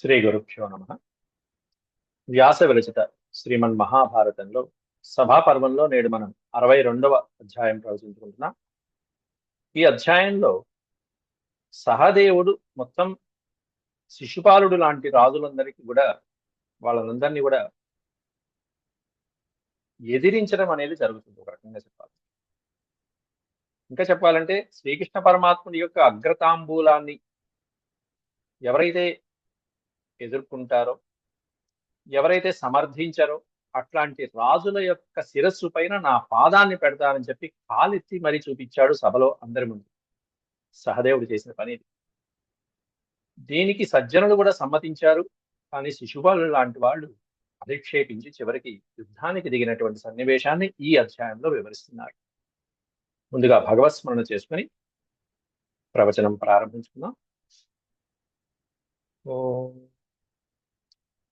శ్రీ గురుభ్యో నమ. వ్యాస విరచిత శ్రీమన్ మహాభారతంలో సభాపర్వంలో నేడు మనం అరవై రెండవ అధ్యాయం ప్రవచించుకుంటున్నాం. ఈ అధ్యాయంలో సహదేవుడు మొత్తం శిశుపాలుడు లాంటి రాజులందరికీ కూడా వాళ్ళందరినీ కూడా ఎదిరించడం అనేది జరుగుతుంది ఒక రకంగా చెప్పాలి ఇంకా చెప్పాలంటే శ్రీకృష్ణ పరమాత్ముడి యొక్క అగ్రతాంబూలాన్ని ఎవరైతే ఎదుర్కొంటారో ఎవరైతే సమర్థించారో అట్లాంటి రాజుల యొక్క శిరస్సు పైన నా పాదాన్ని పెడతానని చెప్పి కాలెత్తి మరీ చూపించాడు సభలో అందరి ముందు. సహదేవుడు చేసిన పని ఇది. దీనికి సజ్జనులు కూడా సమ్మతించారు కానీ శిశుపాలు లాంటి వాళ్ళు అధిక్షేపించి చివరికి యుద్ధానికి దిగినటువంటి సన్నివేశాన్ని ఈ అధ్యాయంలో వివరిస్తున్నారు. ముందుగా భగవత్ స్మరణ చేసుకుని ప్రవచనం ప్రారంభించుకుందాం. ఓ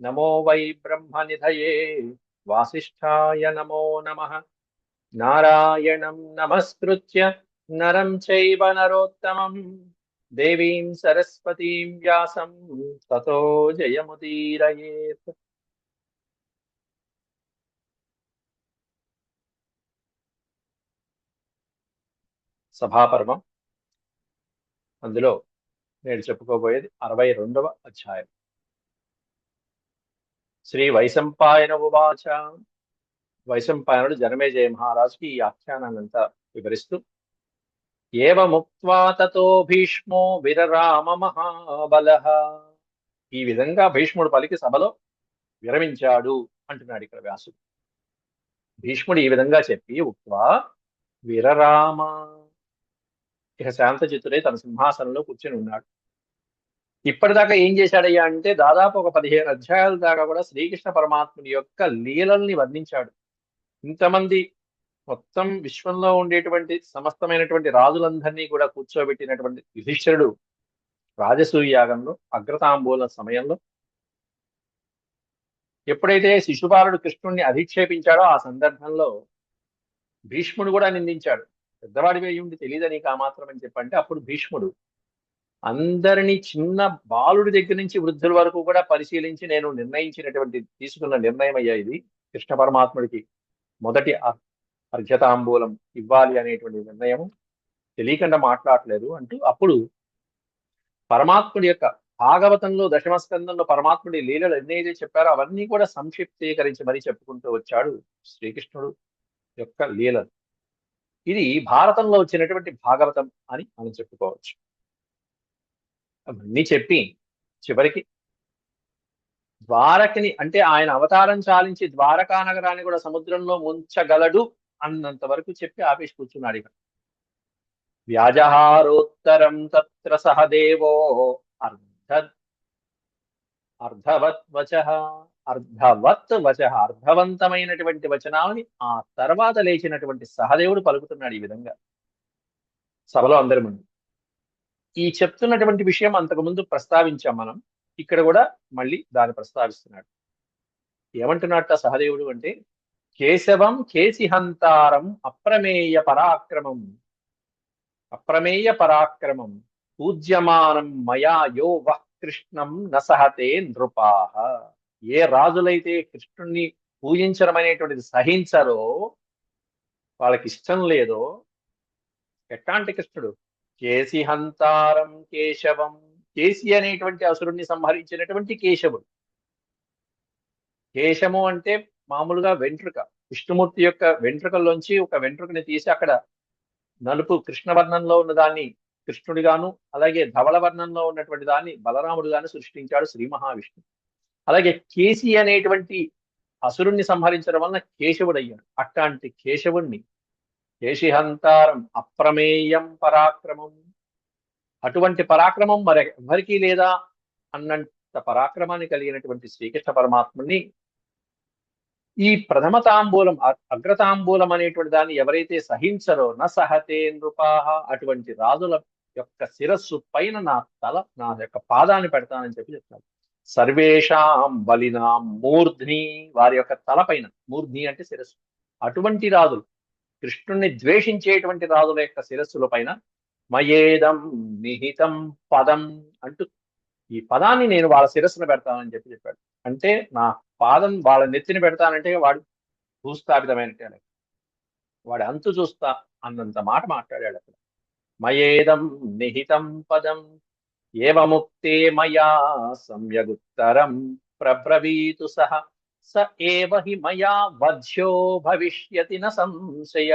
నమో వై బ్రహ్మనిధయే. వాసిష్ఠాయ నమో నమ. నారాయణం నమస్కృత్య. నరం చైవ నరోత్తమం. దేవీం సరస్వతీం వ్యాసం. తతో జయముదీరయేత్. సభాపర్వం. అందులో నేను చెప్పుకోబోయేది అరవై రెండవ అధ్యాయం. శ్రీ వైశంపాయన ఉవాచ. వైశంపాయనుడు జనమేజయ మహారాజుకి ఈ ఆఖ్యానాన్నంతా వివరిస్తూ ఏవముక్త్వా తతో భీష్మో విరరామ మహాబల. ఈ విధంగా భీష్ముడు పలికి సభలో విరమించాడు అంటున్నాడు ఇక్కడ వ్యాసుడు. భీష్ముడు ఈ విధంగా చెప్పి ఉక్వా విరరామ. ఇక శాంతచిత్తుడే తన సింహాసనంలో కూర్చొని ఉన్నాడు. ఇప్పటిదాకా ఏం చేశాడయ్యా అంటే దాదాపు ఒక పదిహేను అధ్యాయాల దాకా కూడా శ్రీకృష్ణ పరమాత్ముని యొక్క లీలల్ని వర్ణించాడు. ఇంతమంది మొత్తం విశ్వంలో ఉండేటువంటి సమస్తమైనటువంటి రాజులందరినీ కూడా కూర్చోబెట్టినటువంటి యుధిష్ఠరుడు రాజసూయాగంలో అగ్రతాంబూల సమయంలో ఎప్పుడైతే శిశుపాలుడు కృష్ణుణ్ణి అధిక్షేపించాడో ఆ సందర్భంలో భీష్ముడు కూడా నిందించాడు. పెద్దవాడి వేయుండి తెలియదు నీకు ఆ మాత్రం అని చెప్పంటే అప్పుడు భీష్ముడు అందరినీ చిన్న బాలుడి దగ్గర నుంచి వృద్ధుల వరకు కూడా పరిశీలించి నేను నిర్ణయించినటువంటి తీసుకున్న నిర్ణయం అయ్యా ఇది. కృష్ణ పరమాత్ముడికి మొదటి అర్ఘ్యతాంబూలం ఇవ్వాలి అనేటువంటి నిర్ణయం తెలియకుండా మాట్లాడలేదు అంటూ అప్పుడు పరమాత్ముడి యొక్క భాగవతంలో దశమస్కందంలో పరమాత్ముడి లీలలు ఎన్నైతే చెప్పారో అవన్నీ కూడా సంక్షిప్తీకరించి మరీ చెప్పుకుంటూ వచ్చాడు శ్రీకృష్ణుడు యొక్క లీలలు. ఇది భారతంలో వచ్చినటువంటి భాగవతం అని మనం చెప్పుకోవచ్చు. అవన్నీ చెప్పి చివరికి ద్వారకిని అంటే ఆయన అవతారం చాలించి ద్వారకా నగరాన్ని కూడా సముద్రంలో ముంచగలడు అన్నంత వరకు చెప్పి ఆపేసి కూర్చున్నాడు ఇక. వ్యాజహారోత్తరం తత్ర సహదేవో అర్ధ అర్ధవత్ వచ అర్ధవత్ వచ అర్ధవంతమైనటువంటి వచనాలని ఆ తర్వాత లేచినటువంటి సహదేవుడు పలుకుతున్నాడు ఈ విధంగా. సభలో అందరి ముందు. ఈ చెప్తున్నటువంటి విషయం అంతకుముందు ప్రస్తావించాం మనం. ఇక్కడ కూడా మళ్ళీ దాన్ని ప్రస్తావిస్తున్నాడు. ఏమంటున్నట్ట సహదేవుడు అంటే కేశవం కేసిహంతారం అప్రమేయ పరాక్రమం. అప్రమేయ పరాక్రమం. పూజ్యమానం మయా యో వహ్ కృష్ణం నసహతే నృపాహ ఏ రాజులైతే కృష్ణుణ్ణి పూజించడం అనేటువంటిది సహించరో వాళ్ళకి ఇష్టం లేదో ఎట్లాంటి కృష్ణుడు? కేసిహంతారం కేశవం. కేసి అనేటువంటి అసురుణ్ణి సంహరించినటువంటి కేశవుడు. కేశము అంటే మామూలుగా వెంట్రుక. విష్ణుమూర్తి యొక్క వెంట్రుకల్లోంచి ఒక వెంట్రుకని తీసి అక్కడ నలుపు కృష్ణవర్ణంలో ఉన్న దాన్ని కృష్ణుడిగాను అలాగే ధవళ వర్ణంలో ఉన్నటువంటి దాన్ని బలరాముడిగాను సృష్టించాడు శ్రీ మహావిష్ణువు. అలాగే కేసి అనేటువంటి అసురుణ్ణి సంహరించడం వలన కేశవుడయ్యాడు. అట్లాంటి కేశవుణ్ణి కేశిహంతారం అప్రమేయం పరాక్రమం. అటువంటి పరాక్రమం మరి ఎవరికీ లేదా అన్నంత పరాక్రమాన్ని కలిగినటువంటి శ్రీకృష్ణ పరమాత్ముని ఈ ప్రథమ తాంబూలం అగ్రతాంబూలం అనేటువంటి దాన్ని ఎవరైతే సహించరో న సహతే నృపాహ అటువంటి రాజుల యొక్క శిరస్సు పైన నా తల నా యొక్క పాదాన్ని పెడతానని చెప్పి చెప్తాను సర్వేషాం బలినాం మూర్ధ్ని వారి యొక్క తల పైన మూర్ధ్ని అంటే శిరస్సు. అటువంటి రాజులు కృష్ణుణ్ణి ద్వేషించేటువంటి రాజుల యొక్క శిరస్సుల పైన మయేదం నిహితం పదం అంటూ ఈ పదాన్ని నేను వాళ్ళ శిరస్సును పెడతానని చెప్పి చెప్పాడు. అంటే నా పాదం వాళ్ళ నెత్తిని పెడతానంటే వాడు భూస్థాపితమైన వాడు అంతు చూస్తా అన్నంత మాట మాట్లాడాడు అక్కడ. మయేదం నిహితం పదం ఏవముక్తే మయా సంయగుత్తరం ప్రబ్రవీతు సహ. స ఏవ హి మయా వధ్యో భవిష్యతి న సంశయ.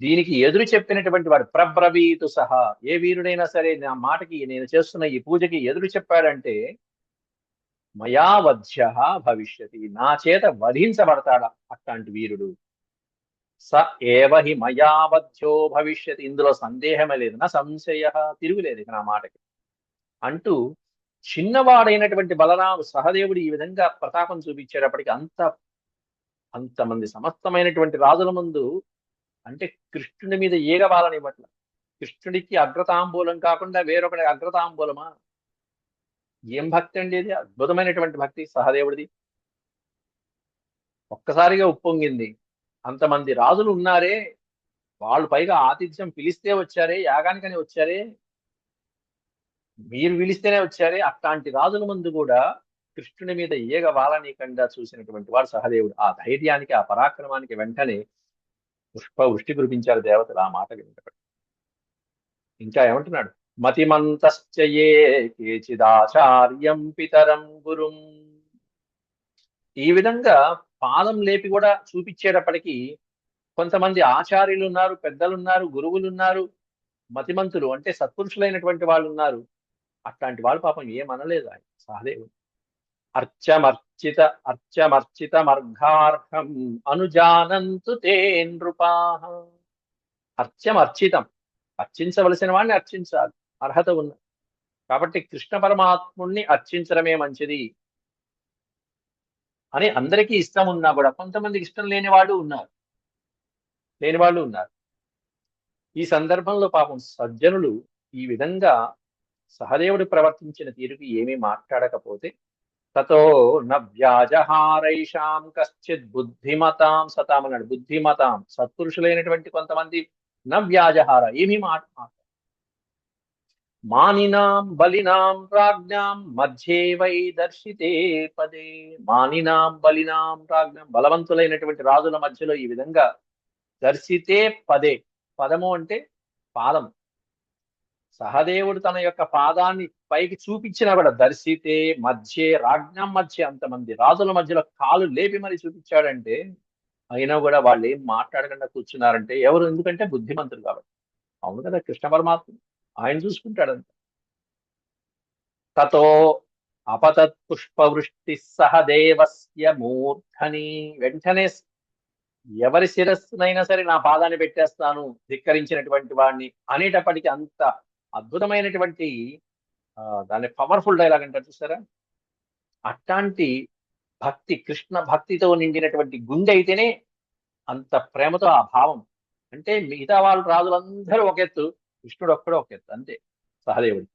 దీనికి ఎదురు చెప్పినటువంటి వాడు ప్రబ్రవీతు సహా. ఏ వీరుడైనా సరే నా మాటకి నేను చేస్తున్న ఈ పూజకి ఎదురు చెప్పాడంటే మయా వధ్య భవిష్యతి నా చేత వధించబడతాడా అట్లాంటి వీరుడు? స ఏవ హి మయా వధ్యో భవిష్యతి ఇందులో సందేహమే లేదు నా సంశయ తిరుగులేదు ఇక నా మాటకి. అంటూ చిన్నవాడైనటువంటి బలరాము సహదేవుడు ఈ విధంగా ప్రతాపం చూపించేటప్పటికి అంత అంతమంది సమస్తమైనటువంటి రాజుల ముందు అంటే కృష్ణుడి మీద ఏగవాలని కృష్ణుడికి అగ్రతాంబూలం కాకుండా వేరొకటి అగ్రతాంబూలమా? ఏం భక్తి అండి ఇది? అద్భుతమైనటువంటి భక్తి సహదేవుడిది. ఒక్కసారిగా ఉప్పొంగింది. అంతమంది రాజులు ఉన్నారే వాళ్ళు పైగా ఆతిథ్యం పిలిస్తే వచ్చారే యాగానికని వచ్చారే మీరు పిలిస్తేనే వచ్చారే. అట్లాంటి రాజుల ముందు కూడా కృష్ణుని మీద ఏగ వాలనీకండా చూసినటువంటి వాడు సహదేవుడు. ఆ ధైర్యానికి ఆ పరాక్రమానికి వెంటనే పుష్ప వృష్టి కురిపించారు దేవతలు. ఆ మాట వింటాడు ఇంకా ఏమంటున్నాడు? మతిమంతశ్చయే కేచిదాచార్యం పితరం గురుం. ఈ విధంగా పాదం లేపి కూడా చూపించేటప్పటికీ కొంతమంది ఆచార్యులు ఉన్నారు పెద్దలు ఉన్నారు గురువులు ఉన్నారు మతిమంతులు అంటే సత్పురుషులైనటువంటి వాళ్ళు ఉన్నారు. అట్లాంటి వాళ్ళు పాపం ఏమనలేదు ఆయన. సహదేవుడు. అర్చమర్చిత అర్చమర్చిత అర్చమర్చితమర్ఘార్హం అనుజానంతు తే నృపాహ అర్చమర్చితం. అర్చించవలసిన వాడిని అర్చించాలి. అర్హత ఉన్న. కాబట్టి కృష్ణ పరమాత్ముణ్ణి అర్చించడమే మంచిది. అని అందరికీ ఇష్టం ఉన్నా కూడా కొంతమందికి ఇష్టం లేని వాళ్ళు ఉన్నారు. లేని వాళ్ళు ఉన్నారు. ఈ సందర్భంలో పాపం సజ్జనులు ఈ విధంగా సహదేవుడు ప్రవర్తించిన తీరుకి ఏమీ మాట్లాడకపోతే తతో నవ్యాజహారైషాం కశ్చిత్ బుద్ధిమతాం సతాం అన్నాడు. బుద్ధిమతాం సత్పురుషులైనటువంటి కొంతమంది న వ్యాజహార ఏమీ మాట మాట మానినాం బలినాం రాజ్ఞాం మధ్యే వై దర్శితే పదే. మానినాం బలినాం రాజ్ఞాం బలవంతులైనటువంటి రాజుల మధ్యలో ఈ విధంగా దర్శితే పదే. పదము అంటే పాదము. సహదేవుడు తన యొక్క పాదాన్ని పైకి చూపించినా కూడా దర్శితే మధ్య రాజ్ఞం మధ్య అంతమంది రాజుల మధ్యలో కాలు లేపి మరి చూపించాడంటే అయినా కూడా వాళ్ళు ఏం మాట్లాడకుండా కూర్చున్నారంటే ఎవరు? ఎందుకంటే బుద్ధిమంతులు కాబట్టి. అవును కదా కృష్ణ పరమాత్మ. ఆయన చూసుకుంటాడంత తతో అపతత్ పుష్పవృష్టి సహదేవస్య మూర్ధని వెంటనే ఎవరి శిరస్సునైనా సరే నా పాదాన్ని పెట్టేస్తాను ధిక్కరించినటువంటి వాడిని అనేటప్పటికీ అంత అద్భుతమైనటువంటి దాని దాన్ని పవర్ఫుల్ డైలాగ్ అంటారు చూస్తారా? అట్లాంటి భక్తి కృష్ణ భక్తితో నిండినటువంటి గుండె అయితేనే అంత ప్రేమతో ఆ భావం. అంటే మిగతా వాళ్ళు రాజులందరూ ఒక ఎత్తు కృష్ణుడు ఒక్కడో ఒక ఎత్తు అంతే సహదేవుడు.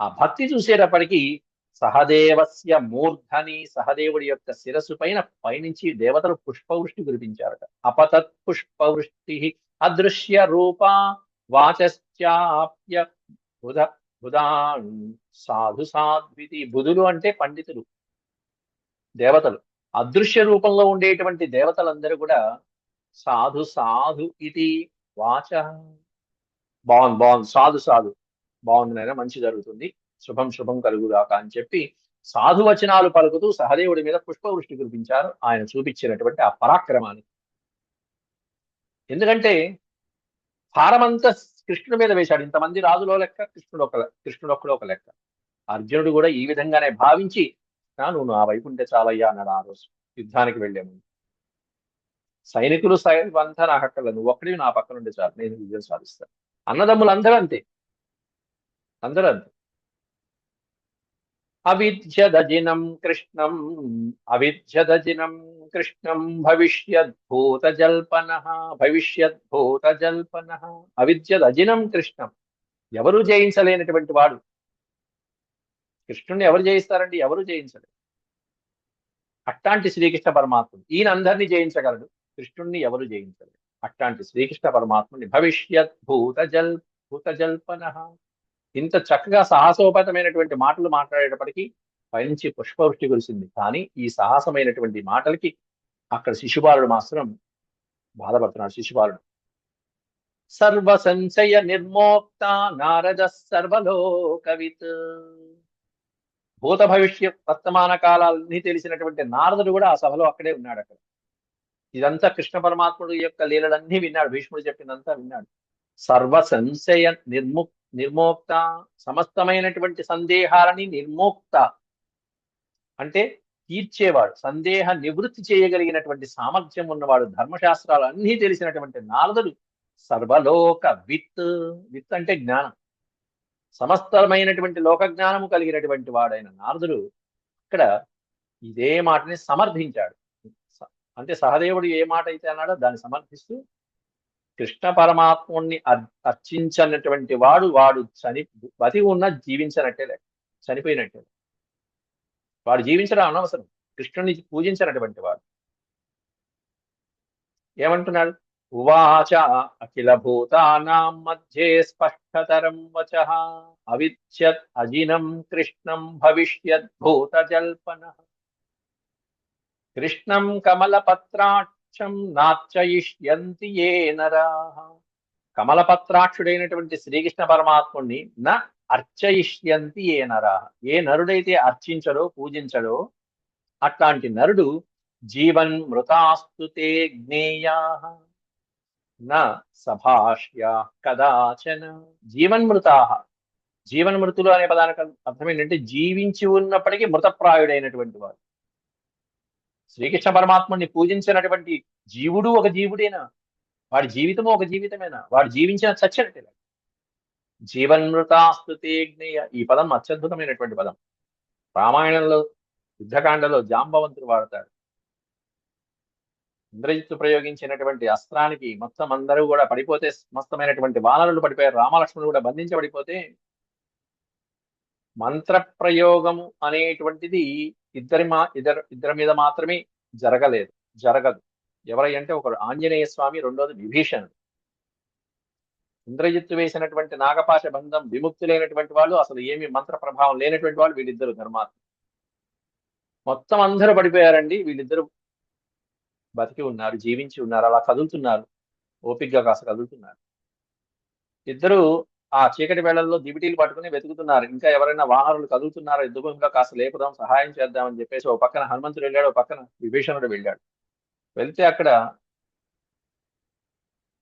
ఆ భక్తి చూసేటప్పటికీ సహదేవస్య మూర్ధని సహదేవుడి యొక్క శిరస్సు పైన పైనుంచి దేవతలు పుష్పవృష్టి కురిపించారట. అపతత్ పుష్పవృష్టి అదృశ్య రూపా వాచశ్చాప్య బుధ బుధాన్ సాధు సాధ్వితి. బుధులు అంటే పండితులు దేవతలు. అదృశ్య రూపంలో ఉండేటువంటి దేవతలందరూ కూడా సాధు సాధు ఇది వాచ. బాగుంది బాగుంది. సాధు సాధు. బాగుంది నైనా మంచి జరుగుతుంది. శుభం శుభం కలుగుగాక అని చెప్పి సాధు వచనాలు పలుకుతూ సహదేవుడి మీద పుష్పవృష్టి కురిపించారు. ఆయన చూపించినటువంటి ఆ పరాక్రమాన్ని. ఎందుకంటే భారమంతా కృష్ణుడి మీద వేశాడు. ఇంతమంది రాజులో లెక్క కృష్ణుడు ఒక కృష్ణుడు ఒక్కడు ఒక లెక్క. అర్జునుడు కూడా ఈ విధంగానే భావించి "నా, నువ్వు నా వైపు ఉంటే చాలయ్యా అన్నాడు ఆ రోజు. యుద్ధానికి వెళ్ళే ముందు. సైనికులు సైనికులు అంతా నాకు అక్కడ నువ్వు ఒక్కడివి నా పక్కన ఉండే చాలు. నేను విజయం సాధిస్తాను. అన్నదమ్ములు అందరూ అంతే. అందరూ అంతే. అవిద్యదజినం కృష్ణం అవిద్యదజినం కృష్ణం భవిష్యద్భూతజల్పన భవిష్యద్భూతజల్పన అవిద్యదజినం కృష్ణం ఎవరు జయించలేనటువంటి వాడు? కృష్ణుని ఎవరు జయిస్తారండి? ఎవరు జయించలేరు అట్లాంటి శ్రీకృష్ణ పరమాత్ముడు ఈయన అందరినీ జయించగలడు? కృష్ణుణ్ణి ఎవరు జయించలేరు అట్లాంటి శ్రీకృష్ణ పరమాత్ముని భవిష్యత్ భూత జల్ భూత జల్పన ఇంత చక్కగా సాహసోపేతమైనటువంటి మాటలు మాట్లాడేటప్పటికీ పైనుంచి పుష్పవృష్టి కురిసింది. కానీ ఈ సాహసమైనటువంటి మాటలకి అక్కడ శిశుబాలుడు మాత్రం బాధపడుతున్నాడు. శిశుబాలుడు సర్వ సంశయ నిర్మోక్త నారద సర్వలోకవిత్. భూత భవిష్య వర్తమాన కాలాలన్నీ తెలిసినటువంటి నారదుడు కూడా ఆ సభలో అక్కడే ఉన్నాడు అక్కడ. ఇదంతా కృష్ణ పరమాత్ముడు యొక్క లీలలన్నీ విన్నాడు. భీష్ముడు చెప్పిందంతా విన్నాడు. సర్వ సంశయ నిర్ముక్త నిర్మోక్త సమస్తమైనటువంటి సందేహాలని నిర్మోక్త అంటే తీర్చేవాడు సందేహ నివృత్తి చేయగలిగినటువంటి సామర్థ్యం ఉన్నవాడు ధర్మశాస్త్రాలు అన్నీ తెలిసినటువంటి నారదుడు సర్వలోక విత్ విత్ అంటే జ్ఞానం. సమస్తమైనటువంటి లోక జ్ఞానము కలిగినటువంటి వాడైన నారదుడు ఇక్కడ ఇదే మాటని సమర్థించాడు. అంటే సహదేవుడు ఏ మాట అయితే అన్నాడో దాన్ని సమర్థిస్తూ కృష్ణ పరమాత్ముణ్ణి అర్చించినటువంటి వాడు వాడు చని బతి ఉన్న జీవించనట్టే చనిపోయినట్టే వాడు జీవించడం అనవసరం. కృష్ణుని పూజించినటువంటి వాడు. ఏమంటున్నాడు? ఉవాచ అఖిల భూతానాం మధ్యే స్పష్టతరం వచ అవిచ్యత్ అజినం కృష్ణం భవిష్యత్ భూత జల్పన కృష్ణం కమలపత్రాక్షం ఏ నరా. కమలపత్రాక్షుడైనటువంటి శ్రీకృష్ణ పరమాత్ముణ్ణి న అర్చయిష్యంతి ఏ నరా. ఏ నరుడైతే అర్చించడో పూజించడో అట్లాంటి నరుడు జీవన్ మృతాస్తు జ్ఞేయా. న సభాష్య కదాచన. జీవన్మృతా జీవన్మృతులు అనే పదానికి అర్థం ఏంటంటే జీవించి ఉన్నప్పటికీ మృతప్రాయుడైనటువంటి వాడు. శ్రీకృష్ణ పరమాత్ముని పూజించినటువంటి జీవుడు ఒక జీవుడేనా? వాడి జీవితము ఒక జీవితమేనా? వాడు జీవించిన చచ్చినట్టే జీవన్మృతాస్తుతేజ్ఞేయ ఈ పదం అత్యద్భుతమైనటువంటి పదం. రామాయణంలో యుద్ధకాండలో జాంబవంతుడు వాడతాడు. ఇంద్రజిత్తు ప్రయోగించినటువంటి అస్త్రానికి మొత్తం అందరూ కూడా పడిపోతే సమస్తమైనటువంటి వానరులు పడిపోయారు. రామలక్ష్మణుడు కూడా బంధించబడిపోతే మంత్రప్రయోగము అనేటువంటిది ఇద్దరి మా ఇద్దరు ఇద్దరి మీద మాత్రమే జరగలేదు జరగదు. ఎవరై అంటే ఒకడు ఆంజనేయ స్వామి రెండోది విభీషణుడు. ఇంద్రజిత్తు వేసినటువంటి నాగపాశ బంధం విముక్తి లేనటువంటి వాళ్ళు అసలు ఏమి మంత్ర ప్రభావం లేనటువంటి వాళ్ళు వీళ్ళిద్దరు ధర్మాత్మ మొత్తం అందరూ పడిపోయారండి వీళ్ళిద్దరు బతికి ఉన్నారు జీవించి ఉన్నారు అలా కదులుతున్నారు ఓపిగ్గా కాస్త కదులుతున్నారు. ఇద్దరు ఆ చీకటి వేళల్లో దివిటీలు పట్టుకుని వెతుకుతున్నారు. ఇంకా ఎవరైనా వాహనాలు కదులుతున్నారో? యుద్ధభూమిలో కాస్త లేపుదాం సహాయం చేద్దామని చెప్పేసి ఓ పక్కన హనుమంతుడు వెళ్ళాడు ఓ పక్కన విభీషణుడు వెళ్ళాడు. వెళ్తే అక్కడ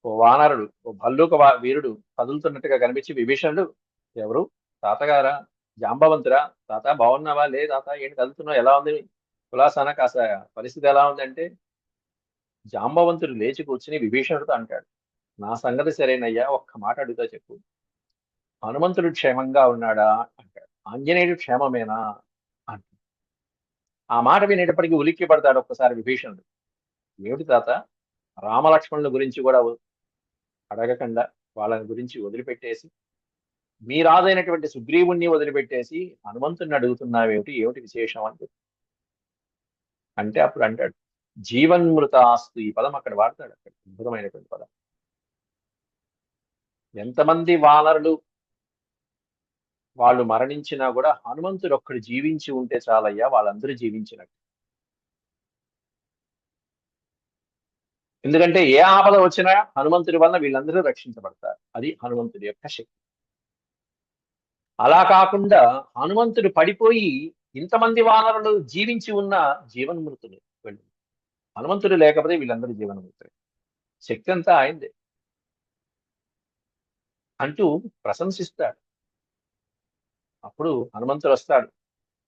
ఓ వానరుడు ఓ భల్లూక వీరుడు కదులుతున్నట్టుగా కనిపించి విభీషణుడు ఎవరు? తాతగారా? జాంబవంతురా తాత బాగున్నావా? లే తాత ఏంటి కదులుతున్నావు? ఎలా ఉంది? కులాసాన కాస్త పరిస్థితి ఎలా ఉందంటే జాంబవంతుడు లేచి కూర్చుని విభీషణుడితో అంటాడు నా సంగతి సరేనయ్యా ఒక్క మాట అడుగుతా చెప్పు. హనుమంతుడు క్షేమంగా ఉన్నాడా అంటాడు. ఆంజనేయుడు క్షేమమేనా అంటాడు. ఆ మాట వినేటప్పటికీ ఉలిక్కి పడతాడు ఒక్కసారి విభీషణుడు. ఏమిటి తాత? రామలక్ష్మణుల గురించి కూడా అడగకుండా వాళ్ళని గురించి వదిలిపెట్టేసి మీ రాజైనటువంటి సుగ్రీవుణ్ణి వదిలిపెట్టేసి హనుమంతుడిని అడుగుతున్నావేమిటి? ఏమిటి విశేషం అని అంటే అప్పుడు అంటాడు జీవన్మృతాస్తు ఈ పదం అక్కడ వాడతాడు అక్కడ. అద్భుతమైనటువంటి పదం. ఎంతమంది వానరులు వాళ్ళు మరణించినా కూడా హనుమంతుడు ఒక్కడు జీవించి ఉంటే చాలయ్యా వాళ్ళందరూ జీవించినట్టు. ఎందుకంటే ఏ ఆపద వచ్చినా హనుమంతుడి వల్ల వీళ్ళందరూ రక్షించబడతారు. అది హనుమంతుడి యొక్క శక్తి. అలా కాకుండా హనుమంతుడు పడిపోయి ఇంతమంది వానరులు జీవించి ఉన్న జీవన్మృతులు వీళ్ళు హనుమంతుడు లేకపోతే వీళ్ళందరూ జీవన్మృతులు. శక్తి అంతా ఆయనదే. అంటూ ప్రశంసిస్తాడు. అప్పుడు హనుమంతుడు వస్తాడు.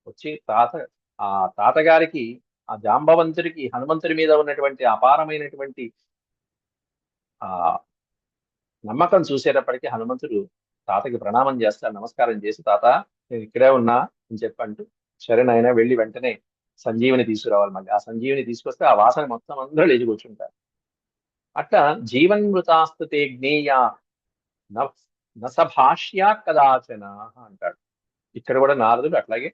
వచ్చి తాత ఆ తాతగారికి ఆ జాంబవంతుడికి హనుమంతుడి మీద ఉన్నటువంటి అపారమైనటువంటి ఆ నమ్మకం చూసేటప్పటికీ హనుమంతుడు తాతకి ప్రణామం చేస్తాడు. నమస్కారం చేసి తాత నేను ఇక్కడే ఉన్నా అని చెప్పంటూ సరే నాయన వెళ్ళి వెంటనే సంజీవిని తీసుకురావాలి మళ్ళీ. ఆ సంజీవిని తీసుకొస్తే ఆ వాసన మొత్తం అందరూ లేచి కూర్చుంటారు. అట్లా జీవన్మృతాస్తుతే జ్ఞేయ నభాష్యా కదాచన అంటాడు. ఇక్కడ కూడా నారదుడు అట్లాగే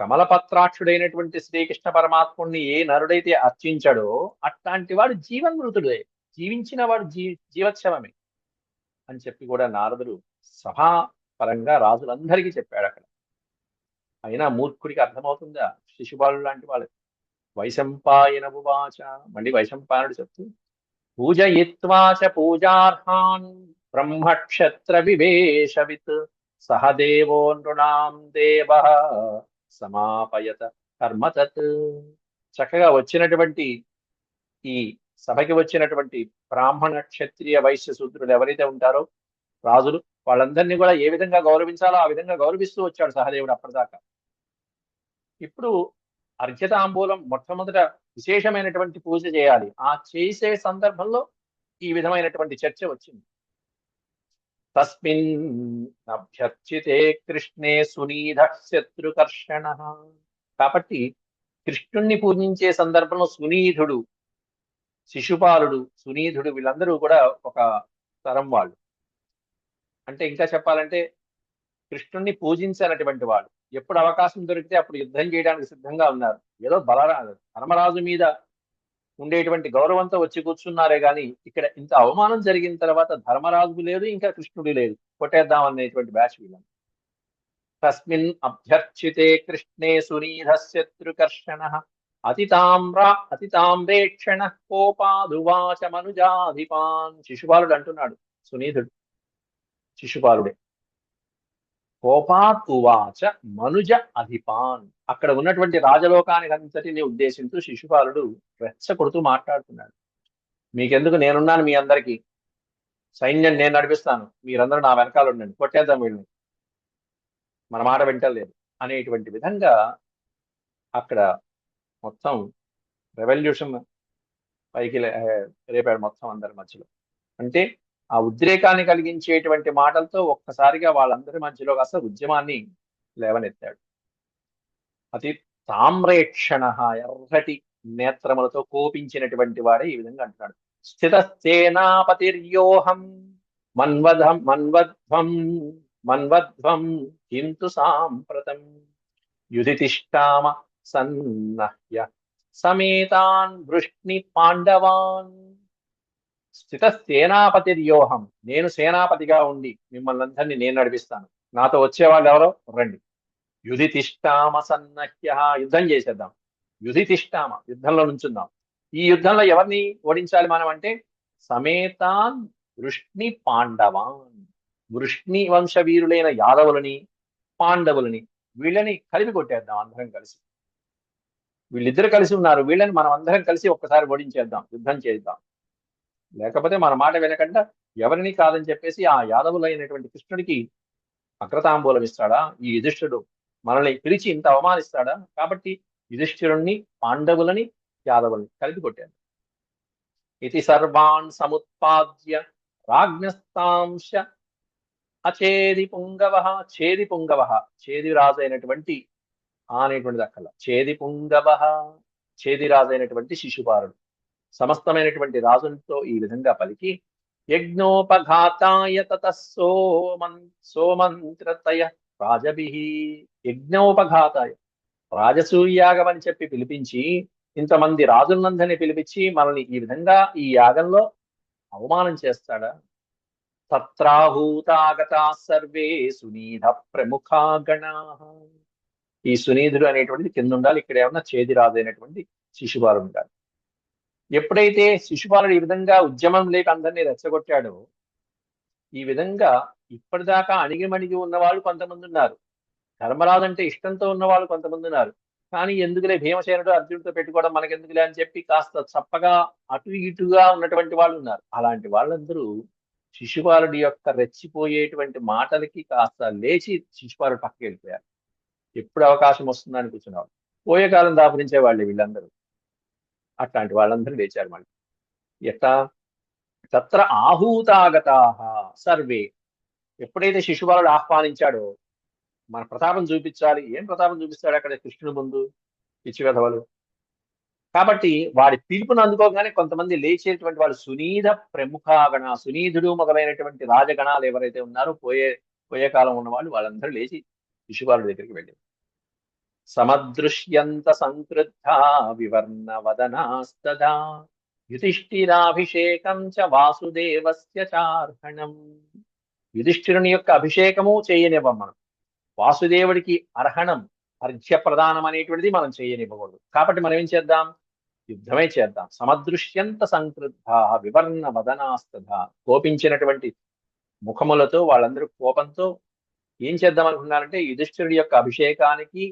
కమలపత్రాక్షుడైనటువంటి శ్రీకృష్ణ పరమాత్ముడిని ఏ నరుడైతే అర్చించాడో అట్లాంటి వాడు జీవన్మృతుడే. జీవించిన వాడు జీ జీవక్షమమే అని చెప్పి కూడా నారదుడు సభా పరంగా రాజులందరికీ చెప్పాడు అక్కడ. అయినా మూర్ఖుడికి అర్థమవుతుందా? శిశుబాలు లాంటి వాళ్ళు వైశంపాయన ఉవాచ మళ్ళీ వైశంపాయనుడు చెప్తూ పూజయిత్వాచ పూజార్హాన్ బ్రహ్మక్షత్ర వివేశవిత్ సహదేవో నృణాం దేవ సమాపయత కర్మ తత్. చక్కగా వచ్చినటువంటి ఈ సభకి వచ్చినటువంటి బ్రాహ్మణ క్షత్రియ వైశ్య శూద్రులు ఎవరైతే ఉంటారో రాజులు వాళ్ళందరినీ కూడా ఏ విధంగా గౌరవించాలో ఆ విధంగా గౌరవిస్తూ వచ్చాడు సహదేవుడు అప్పటిదాకా. ఇప్పుడు అర్ఘ్యతాంబూలం మొట్టమొదట విశేషమైనటువంటి పూజ చేయాలి. ఆ చేసే సందర్భంలో ఈ విధమైనటువంటి చర్చ వచ్చింది. తస్మిన్ అభ్యర్చితే కృష్ణే సునీధ శత్రుకర్షణ కాబట్టి కృష్ణుణ్ణి పూజించే సందర్భంలో సునీధుడు శిశుపాలుడు సునీధుడు వీళ్ళందరూ కూడా ఒక తరం వాళ్ళు. అంటే ఇంకా చెప్పాలంటే కృష్ణుణ్ణి పూజించినటువంటి వాళ్ళు. ఎప్పుడు అవకాశం దొరికితే అప్పుడు యుద్ధం చేయడానికి సిద్ధంగా ఉన్నారు. ఏదో బలరా ధర్మరాజు మీద ఉండేటువంటి గౌరవంతో వచ్చి కూర్చున్నారే గాని ఇక్కడ ఇంత అవమానం జరిగిన తర్వాత ధర్మరాజు లేదు ఇంకా కృష్ణుడు లేదు. కొట్టేద్దాం అనేటువంటి బ్యాచ్ వీళ్ళని తస్మిన్ అభ్యర్చితే కృష్ణే సునీధశత్రుకర్షణ అతితామ్ర అతితామ్రేక్షణ కోపాదువాచ మనుజాధిపాన్ శిశుపాలుడు అంటున్నాడు సునీధుడు. శిశుపాలుడే కోపాత్ ఉవాచ మనుజ అధిపాన్. అక్కడ ఉన్నటువంటి రాజలోకానికి అంతటిని ఉద్దేశించు శిశుపాలుడు రెచ్చ కొడుతూ మాట్లాడుతున్నాడు. మీకెందుకు? నేనున్నాను మీ అందరికీ. సైన్యం నేను నడిపిస్తాను. మీరందరూ నా వెనకాల ఉండండి. కొట్టేద్దాం వీళ్ళని. మన మాట వింటలేదు అనేటువంటి విధంగా అక్కడ మొత్తం రెవల్యూషన్ పైకి లే- రేపాడు మొత్తం అందరి మధ్యలో. అంటే ఆ ఉద్రేకాన్ని కలిగించేటువంటి మాటలతో ఒక్కసారిగా వాళ్ళందరి మధ్యలో కాస్త ఉద్యమాన్ని లేవనెత్తాడు. అతి తామ్రేక్షణ ఎర్రటి నేత్రములతో కోపించినటువంటి వాడే ఈ విధంగా అంటున్నాడు. స్థితసేనాపతిర్యోహం మన్వధం మన్వధ్వం మన్వధ్వం కింతు సాంప్రతం యుధితిష్టామ సన్నహ్య సమేతాన్ వృష్ణి పాండవాన్ స్థిత సేనాపతిర్యోహం నేను సేనాపతిగా ఉండి మిమ్మల్ని అందరినీ నేను నడిపిస్తాను. నాతో వచ్చేవాళ్ళు ఎవరో? రండి. యుధితిష్టామ సన్నహ్య యుద్ధం చేసేద్దాం. యుధితిష్టామ యుద్ధంలో నుంచుందాం. ఈ యుద్ధంలో ఎవరిని ఓడించాలి మనం అంటే? సమేతాన్ వృష్ణి పాండవాన్. వృష్ణి వంశ వీరులైన యాదవులని పాండవులని వీళ్ళని కలిపి కొట్టేద్దాం అందరం కలిసి. వీళ్ళిద్దరు కలిసి ఉన్నారు. వీళ్ళని మనం అందరం కలిసి ఒక్కసారి ఓడించేద్దాం. యుద్ధం చేద్దాం. లేకపోతే మన మాట వినకుండా ఎవరిని కాదని చెప్పేసి ఆ యాదవులైనటువంటి కృష్ణుడికి అగ్రతాంబూలం ఇస్తాడా? ఈ యుధిష్ఠుడు మనల్ని పిలిచి ఇంత అవమానిస్తాడా? కాబట్టి యుధిష్ఠిరుణ్ణి పాండవులని యాదవుల్ని కలిపి కొట్టాడు. ఇది సర్వాన్ సముత్పాద్య రాజ్ఞస్తాంశ అచేది పుంగవ చేది పుంగవ. చేది రాజు అయినటువంటి ఆ దక్కల చేది పుంగవ చేది రాజు అయినటువంటి శిశుపారుడు సమస్తమైనటువంటి రాజులతో ఈ విధంగా పలికి యజ్ఞోపఘాతాయ తత సోమన్ సోమంత్రతయ రాజభి యజ్ఞోపఘాతాయ. రాజసూయాగం అని చెప్పి పిలిపించి ఇంతమంది రాజులందరినీ పిలిపించి మనల్ని ఈ విధంగా ఈ యాగంలో అవమానం చేస్తాడా? తత్రాహూతాగతా సర్వే సునీధ ప్రముఖా గణా. ఈ సునీధుడు అనేటువంటిది కింద ఉండాలి ఇక్కడ ఏమన్నా చేది రాదైనటువంటి శిశువారు ఉండాలి. ఎప్పుడైతే శిశుపాలుడు ఈ విధంగా ఉద్యమం లేక అందరినీ రెచ్చగొట్టాడో ఈ విధంగా ఇప్పటిదాకా అణిగిమణిగి ఉన్న వాళ్ళు కొంతమంది ఉన్నారు. ధర్మరాజు అంటే ఇష్టంతో ఉన్న వాళ్ళు కొంతమంది ఉన్నారు. కానీ ఎందుకులే భీమసేనుడు అర్జునుడితో పెట్టుకోవడం మనకెందుకులే అని చెప్పి కాస్త చప్పగా అటు ఇటుగా ఉన్నటువంటి వాళ్ళు ఉన్నారు. అలాంటి వాళ్ళందరూ శిశుపాలుడి యొక్క రెచ్చిపోయేటువంటి మాటలకి కాస్త లేచి శిశుపాలుడు పక్కకి వెళ్ళిపోయారు ఎప్పుడు అవకాశం వస్తుందని కూర్చున్నారు పోయే కాలం దాపురించే వాళ్ళే వీళ్ళందరూ. అట్లాంటి వాళ్ళందరూ లేచారు మళ్ళీ. ఎట్లా తత్ర ఆహూతాగతా సర్వే. ఎప్పుడైతే శిశుబాలుడు ఆహ్వానించాడో మన ప్రతాపం చూపించాలి. ఏం ప్రతాపం చూపిస్తాడు అక్కడ కృష్ణుడు ముందు? పిచ్చి వెధవలు. కాబట్టి వాడి పిలుపును అందుకోగానే కొంతమంది లేచేటువంటి వాళ్ళు సునీధ ప్రముఖాగణ సునీధుడు మొదలైనటువంటి రాజగణాలు ఎవరైతే ఉన్నారో పోయే పోయే కాలం ఉన్న వాళ్ళు వాళ్ళందరూ లేచి శిశుబాలుడి దగ్గరికి వెళ్ళారు సమదృశ్యంత సంకృద్ధ వివర్ణ వదనాస్తదా యుధిష్ఠిరాభిషేకం చ వాసుదేవస్య చార్హణం. యుధిష్ఠిరుని యొక్క అభిషేకము చేయనివ్వం మనం. వాసుదేవుడికి అర్హణం అర్ఘ్య ప్రదానం అనేటువంటిది మనం చేయనివ్వకూడదు. కాబట్టి మనం ఏం చేద్దాం? యుద్ధమే చేద్దాం. సమదృశ్యంత సంకృద్ధ వివర్ణ వదనాస్తథ కోపించినటువంటి ముఖములతో వాళ్ళందరూ కోపంతో ఏం చేద్దాం అనుకున్నారంటే యుధిష్ఠిరుడి యొక్క అభిషేకానికి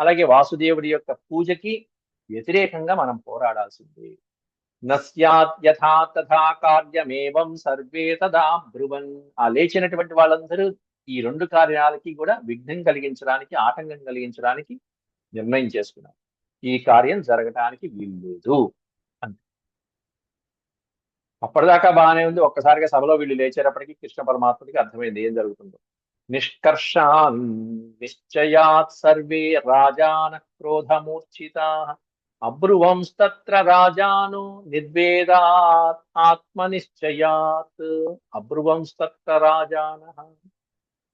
అలాగే వాసుదేవుడి యొక్క పూజకి వ్యతిరేకంగా మనం పోరాడాల్సింది. నస్యాత్ తథా కార్యమేవం సర్వే తదా బ్రువన్. ఆ లేచినటువంటి వాళ్ళందరూ ఈ రెండు కార్యాలకి కూడా విఘ్నం కలిగించడానికి ఆటంకం కలిగించడానికి నిర్ణయం చేసుకున్నారు. ఈ కార్యం జరగటానికి వీల్లేదు అంతే అప్పటిదాకా బాగానే ఉంది. ఒక్కసారిగా సభలో వీళ్ళు లేచేటప్పటికి కృష్ణ పరమాత్మకి అర్థమైంది ఏం జరుగుతుందో. నిష్కర్షాన్ నిశ్చయాత్ సర్వే రాజాన క్రోధమూర్ఛితా అబ్రువంస్తత్ర రాజాను నిర్వేదాత్ ఆత్మనిశ్చయాత్ అబ్రువంస్తత్ర రాజాన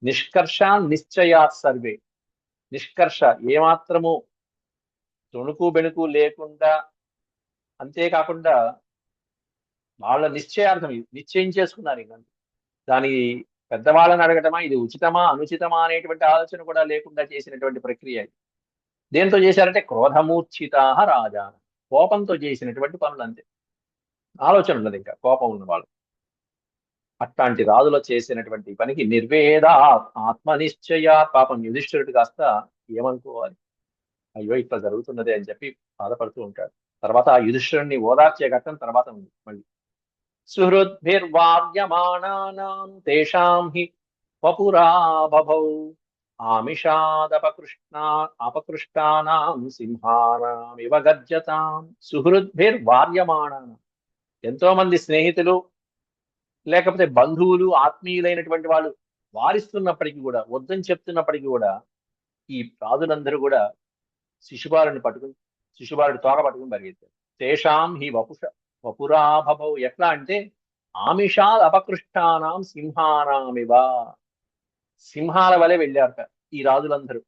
నిష్కర్షాన్ నిశ్చయాత్ సర్వే. నిష్కర్ష ఏమాత్రము తొణుకు బెణుకు లేకుండా అంతేకాకుండా వాళ్ళ నిశ్చయార్థం నిశ్చయం చేసుకున్నారు ఇంక దాని పెద్దవాళ్ళని అడగటమా ఇది ఉచితమా అనుచితమా అనేటువంటి ఆలోచన కూడా లేకుండా చేసినటువంటి ప్రక్రియ ఇది. దేంతో చేశారంటే క్రోధమూర్ఛితా రాజా కోపంతో చేసినటువంటి పనులు అంతే ఆలోచన ఉండదు ఇంకా కోపం ఉన్న వాళ్ళు. అట్లాంటి రాజులో చేసినటువంటి పనికి నిర్వేద ఆత్మనిశ్చయ పాపం యుధిష్ఠిరుడు కాస్త ఏమనుకోవాలి? అయ్యో ఇట్లా జరుగుతున్నది అని చెప్పి బాధపడుతూ ఉంటాడు. తర్వాత ఆ యుధిష్ఠిరుడిని ఓదార్చే ఘట్టం తర్వాత ఉంది మళ్ళీ. సుహృద్భిర్వార్యమాణానాం తేషాం హి వపురా బభౌ ఆమిషాదపకృష్ణా అపకృష్టానాం సింహానామివ గర్జతాం సుహృద్భిర్వార్యమాణానం ఎంతో మంది స్నేహితులు లేకపోతే బంధువులు ఆత్మీయులైనటువంటి వాళ్ళు వారిస్తున్నప్పటికీ కూడా వద్దని చెప్తున్నప్పటికీ కూడా ఈ రాజులందరూ కూడా శిశుపాలుని పట్టుకుని శిశుపాలుడి తోక పట్టుకుని పరిగెత్తారు. తేషాం హి వపుష వపురాభవౌ ఎట్లా అంటే ఆమిషాల్ అపకృష్టానాం సింహానామివ. సింహాల వలె వెళ్ళారట ఈ రాజులందరూ.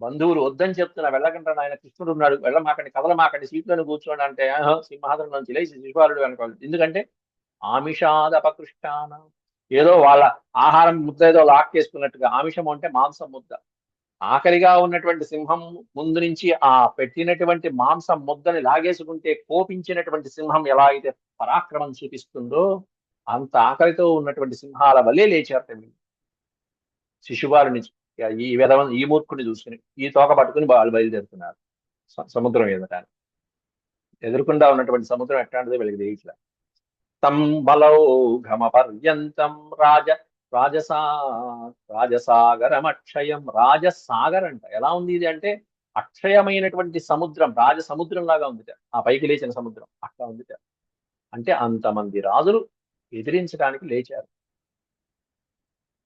బంధువులు వద్దని చెప్తున్నా వెళ్ళకంటే ఆయన కృష్ణుడు ఉన్నాడు వెళ్ళమాకండి కదలమాకండి సీట్లను కూర్చోండి అంటే సింహాసనం నుంచి లేచి శిశుపాలుడు అనుకోవాలి ఎందుకంటే ఆమిషాద్ అపకృష్టానం. ఏదో వాళ్ళ ఆహారం ముద్ద ఏదో లాక్ చేసుకున్నట్టుగా ఆమిషం అంటే మాంసం ముద్ద. ఆఖరిగా ఉన్నటువంటి సింహం ముందు నుంచి ఆ పెట్టినటువంటి మాంసం ముద్దని లాగేసుకుంటే కోపించినటువంటి సింహం ఎలా అయితే పరాక్రమం చూపిస్తుందో అంత ఆకలితో ఉన్నటువంటి సింహాల వల్లే లేచారట వీళ్ళు శిశువారిని ఈ విధవ ఈ మూర్ఖుని చూసుకుని ఈ తోక పట్టుకుని వాళ్ళు బయలుదేరుతున్నారు. సముద్రం ఎదుట. ఎదురుకుండా ఉన్నటువంటి సముద్రం ఎట్లాంటిదో వీళ్ళకి తెలియట్లా. తం బలౌఘమ పర్యంతం రాజ రాజసా రాజసాగరమక్షయం రాజసాగర్ అంట ఎలా ఉంది ఇది అంటే అక్షయమైనటువంటి సముద్రం రాజ సముద్రం లాగా ఉంది ఆ పైకి లేచిన సముద్రం అట్లా ఉంది అంటే అంతమంది రాజులు ఎదిరించడానికి లేచారు.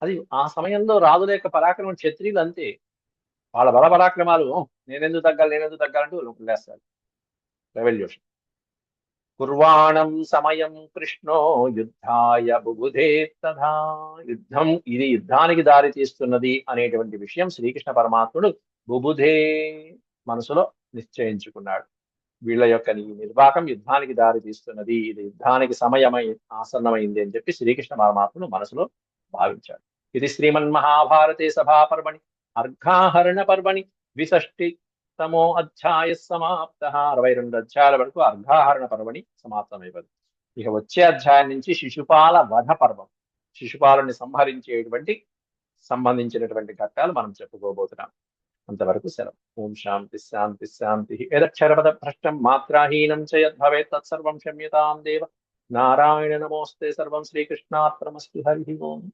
అది ఆ సమయంలో రాజుల యొక్క పరాక్రమం క్షత్రియులు అంతే. వాళ్ళ బల పరాక్రమాలు నేనెందుకు తగ్గాలి నేనెందుకు తగ్గాలంటూ వాళ్ళు లేస్తారు. రెవల్యూషన్. కుర్వాణం సమయం కృష్ణో యుద్ధాయ బుబుధే తథా. యుద్ధం ఇది యుద్ధానికి దారి తీస్తున్నది అనేటువంటి విషయం శ్రీకృష్ణ పరమాత్ముడు బుబుధే మనసులో నిశ్చయించుకున్నాడు. వీళ్ళ యొక్క ఈ నిర్వాకం యుద్ధానికి దారి తీస్తున్నది ఇది యుద్ధానికి సమయమై ఆసన్నమైంది అని చెప్పి శ్రీకృష్ణ పరమాత్ముడు మనసులో భావించాడు. ఇది శ్రీమన్ మహాభారతే సభాపర్వణి అర్ఘాహరణ పర్వణి ద్విషష్టి తమో అధ్యాయ సమాప్త అరవై రెండు అధ్యాయాల వరకు అర్ఘాహరణ పర్వణి సమాప్తమైపోయింది ఇక వచ్చే అధ్యాయం నుంచి శిశుపాల వధ పర్వం. శిశుపాలని సంహరించేటువంటి సంబంధించినటువంటి ఘట్టాలు మనం చెప్పుకోబోతున్నాం. అంతవరకు సెలవు. ఓం శాంతి శాంతి శాంతి. యదక్షరపద భ్రష్టం మాత్రాహీనం చ యద్భవేత్ తత్సర్వం క్షమ్యతాం దేవ. నారాయణ నమోస్తే. సర్వం శ్రీకృష్ణార్పణమస్తు. హరి ఓం.